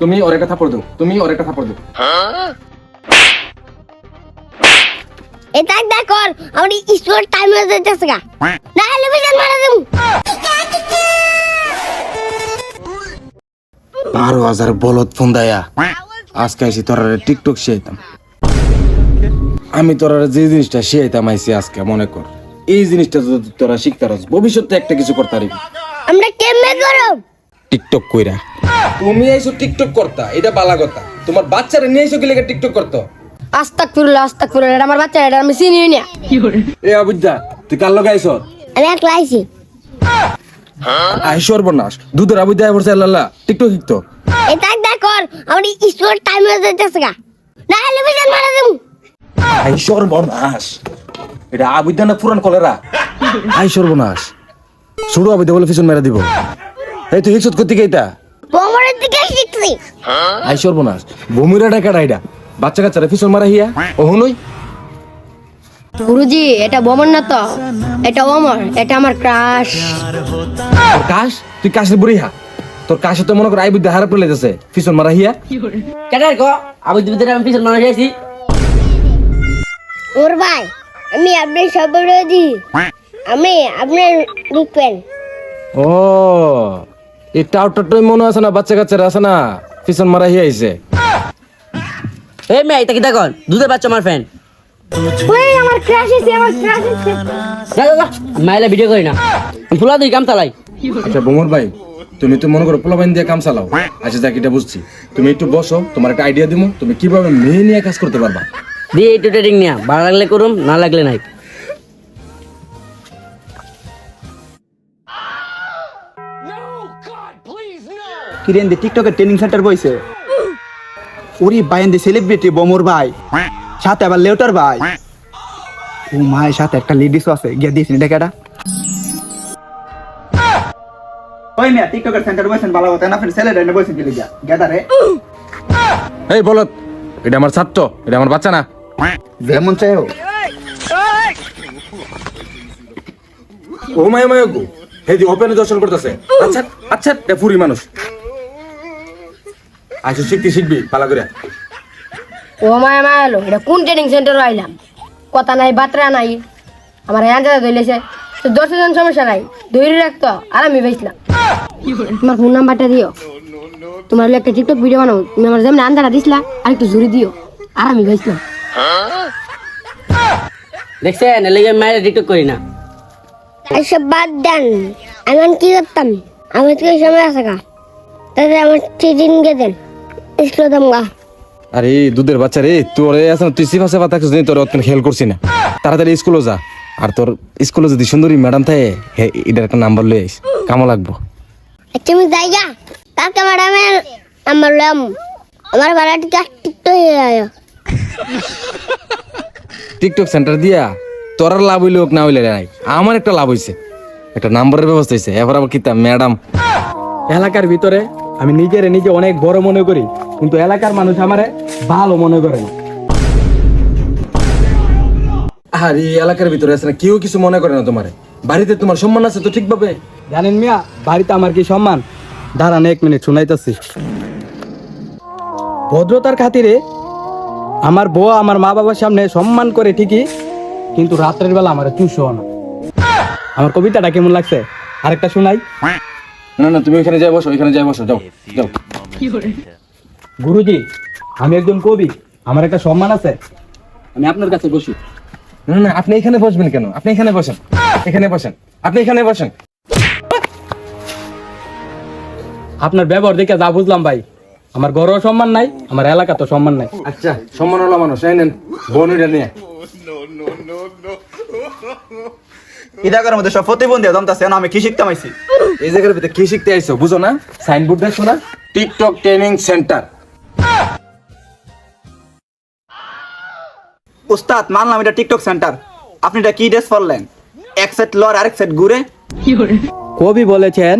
তুমি ওর একটা থাপড় দাও তুমি ওর একটা থাপড় দাও। এটা দেখো আমার স্কুল টাইম হয়ে যাচ্ছে গা না হলে বিজন মারা দেবো। বারো হাজার বলদ ফোন দেয়া। আজকে আইসি তোরা টিকটক শিয়াইতাম। আমি তোরা যে জিনিসটা শিয়াইতাম আইসি আজকে মনে কর। এই জিনিসটা যদি তোরা শিখতে ভবিষ্যতে একটা কিছু করতে পারবি। আমরা কেমনে করব? টিকটক কইরা। তুমি আইসো টিকটক করতা এটা বালা কথা। তোমার বাচ্চারা নিয়ে আইসো কি লেগে টিকটক করতো? আস্তাক ফিরুল্লাহ আস্তাক ফিরুল্লাহ এটা আমার বাচ্চা এটা আমি চিনি না। এ অবিদ্যা তুই কার লগে আইসো আমি একলা আইছি। আই সর্বনাশ দুধের আবুদ্যা বসে আল্লাহ টিকটক শিখতো। এটা দেখো আমার স্কুল টাইম হয়ে যাচ্ছে গা। না হলে বিজন মারা দেবো আই সর্বনাশ এটা আবুদ্যা না পুরান কলেরা? আই সর্বনাশ শুরু আবুদ্যা বলে পিছন মেরা দিব। এই তুই হিকসত করতে গেইতা দিকে শিখছি আই সর্বনাশ ভূমিরা ডাকা এটা বাচ্চা কাচ্চারা পিছন মারা হিয়া? ও হুনই গুরুজি এটা বমন না তো? এটা অমর এটা আমার ক্রাশ। কাশ তুই কাশের বুড়ি হা। তোর কাশে তো মনে কর আই বুদ্ধি হারা পড়ে যাচ্ছে পিছন মারা হিয়া। কেটার কো? আমি দুই দিন আমি পিছন মানুষ আছি ওর ভাই আমি আপনি সব বিরোধী আমি আপনার রূপেন। ও এই টাউটারটাই মনে আছে না বাচ্চা কাচ্চারা আছে না? পিছন মারা হিয়া আইছে। এই মেয়ে এটা কি দেখুন দুধের বাচ্চা আমার ফ্যান ওই আমার ক্রাশ এসে আমার ক্রাশ এসে। যা যা, যা মাইলা ভিডিও করি না। ফুলা দুই কাম চালাই। আচ্ছা বোমর ভাই তুমি তো মনে করো পোলাবাইন দিয়ে কাম চালাও। আচ্ছা যাক এটা বুঝছি। তুমি একটু বসো তোমার একটা আইডিয়া দিমু। তুমি কীভাবে মেয়ে নিয়ে কাজ করতে পারবা? দিয়ে একটু ট্রেডিং নিয়া। ভালো লাগলে করুম না লাগলে নাই। কিরেন দে টিকটকের ট্রেনিং সেন্টার বইছে? ওরে বাইন দে সেলিব্রিটি বমর ভাই সাথে আবার লেউটার ভাই। ও মায়ের সাথে একটা লেডিসও আছে গিয়ে দিয়েছেন এটা। কেটা ওই মিয়া টিকটকের সেন্টার বইছেন ভালো কথা না আপনি ছেলেটা এনে বইছেন গেলে গিয়া গেদারে এই বলত এটা আমার ছাত্র এটা আমার বাচ্চা না। যেমন চাই হোক। ও মায় মায় গো হে দি ওপেনে দর্শন করতেছে। আচ্ছা আচ্ছা এটা ফুরি মানুষ। আচ্ছা শিখতে শিখবি পালা করে। ও মায়া মায়া এলো। এটা কোন ট্রেনিং সেন্টারে আইলাম? কথা নাই বাতরা নাই। আমার আঞ্জাদা ধরেছে তো দশ জন সমস্যা নাই। ধরে রাখতো আর আমি তোমার ফোন নাম্বারটা দিও। তোমার একটা টিকটক ভিডিও বানাও। তুমি আমার যেমন আন্দাটা দিছিলা আর একটু জুড়ে দিও। আর আমি দেখছেন মায়ের টিকটক করি না। এসব বাদ দেন। আমি কি করতাম? আমার থেকে সময় আছে গা। তাতে আমার ট্রেডিং গে দেন। স্কুলে দাম গা আরে দুধের বাচ্চা রে তোর আছে তুই সিফা সেফা থাকছিস তোর অতক্ষণ খেয়াল করছি না। তাড়াতাড়ি স্কুলে যা। আর তোর স্কুলে যদি সুন্দরী ম্যাডাম থাকে হে এটার একটা নাম্বার লয়ে আইস। কামো লাগবো। আচ্ছা আমি যাই কালকে ম্যাডামের আমার লাম আমার ভাড়াটি টিকটক হয়ে যায় টিকটক সেন্টার দিয়া তোর আর লাভ হইলে হোক না হইলে নাই। আমার একটা লাভ হইছে। একটা নাম্বারের ব্যবস্থা হয়েছে এবার আবার কিতাম ম্যাডাম? এলাকার ভিতরে আমি নিজের নিজে অনেক বড় মনে করি। কিন্তু এলাকার মানুষ আমারে ভালো মনে করে না। আর এই এলাকার ভিতরে আছে না কেউ কিছু মনে করে না তোমার। বাড়িতে তোমার সম্মান আছে তো ঠিকভাবে? জানেন মিয়া বাড়িতে আমার কি সম্মান? দাঁড়ান এক মিনিট শুনাইতেছি। ভদ্রতার খাতিরে আমার বউ আমার মা বাবার সামনে সম্মান করে ঠিকই কিন্তু রাত্রের বেলা আমার চুষো না। আমার কবিতাটা কেমন লাগছে? আরেকটা শোনাই। না না তুমি ওইখানে যাই বসো ওইখানে যাই বসো যাও যাও। গুরুজি আমি একজন কবি আমার একটা সম্মান আছে। আমি আপনার কাছে বসি। না না আপনি এখানে বসবেন কেন? আপনি এখানে বসেন। এখানে বসেন। আপনি এখানে বসেন। আপনার ব্যবহার দেখে যা বুঝলাম ভাই আমার ঘরেও সম্মান নাই আমার এলাকা তো সম্মান নাই। আচ্ছা সম্মান হলো মানুষ এই নেন বোন ওইটা নিয়ে। ইদাকার মধ্যে সব প্রতিবন্ধী দমতাছে না আমি কি শিখতে আইছি এই জায়গার ভিতরে কি শিখতে আইছো বুঝো না? সাইনবোর্ড দেখছ না? TikTok training centre. উস্তাদ মানলাম এটা টিকটক সেন্টার। আপনি এটা কি ড্রেস পরলেন? এক সেট লর আরেক সেট ঘুরে। কবি বলেছেন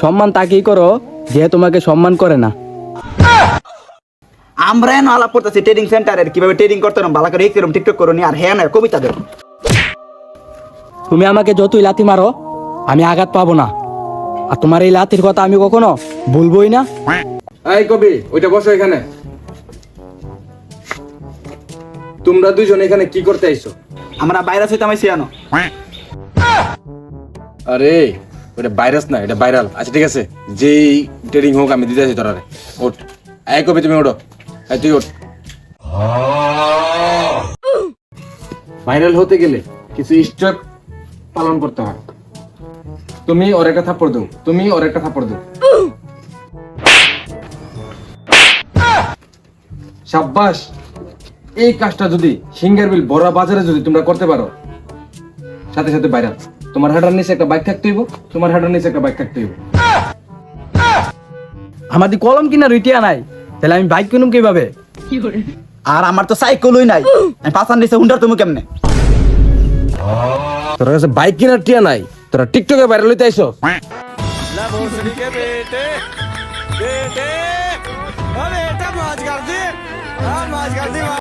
সম্মান তাকেই করো যে তোমাকে সম্মান করে না। আমরা এনে আলাপ করতেছি ট্রেডিং সেন্টারের কীভাবে ট্রেডিং করতে হবে ভালো করে এরকম টিকটক করো নি আর হ্যাঁ না কবিতা দেবো তুমি আমাকে যতই লাথি মারো আমি আঘাত পাবো না। আর তোমার এই লাথির কথা আমি কখনো ভুলবই না। এই কবি ওইটা বসো এখানে। তোমরা দুজন এখানে কি করতে আইছো? আমরা ভাইরাস হইতে আমি সিয়ানো আরে ওটা ভাইরাস না এটা ভাইরাল। আচ্ছা ঠিক আছে। যেই ট্রেডিং হোক আমি দিতে আছি তোরা ওঠ। এই কবি তুমি ওঠো। এই তুই ওঠ। ভাইরাল হতে গেলে কিছু স্টেপ পালন করতে হয়। তুমি ওর একটা থাপ্পড় দাও। তুমি ওর একটা থাপ্পড় দাও। সাব্বাস! এই কাজটা যদি সিঙ্গার বিল বড় বাজারে যদি তোমরা করতে পারো সাথে সাথে ভাইরাল তোমার হাঁটার নিচে একটা বাইক থাকতে হইব তোমার হাঁটার নিচে একটা বাইক থাকতে হইব। আমাদের কলম কিনা রুটিয়া নাই তাহলে আমি বাইক কিনুম কীভাবে? আর আমার তো সাইকেলই নাই আমি পাঁচান দিছে হুন্ডার তুমি কেমনে? তোর কাছে বাইক কেনার টিয়া নাই তোরা টিকটকে ভাইরাল হইতে আইছো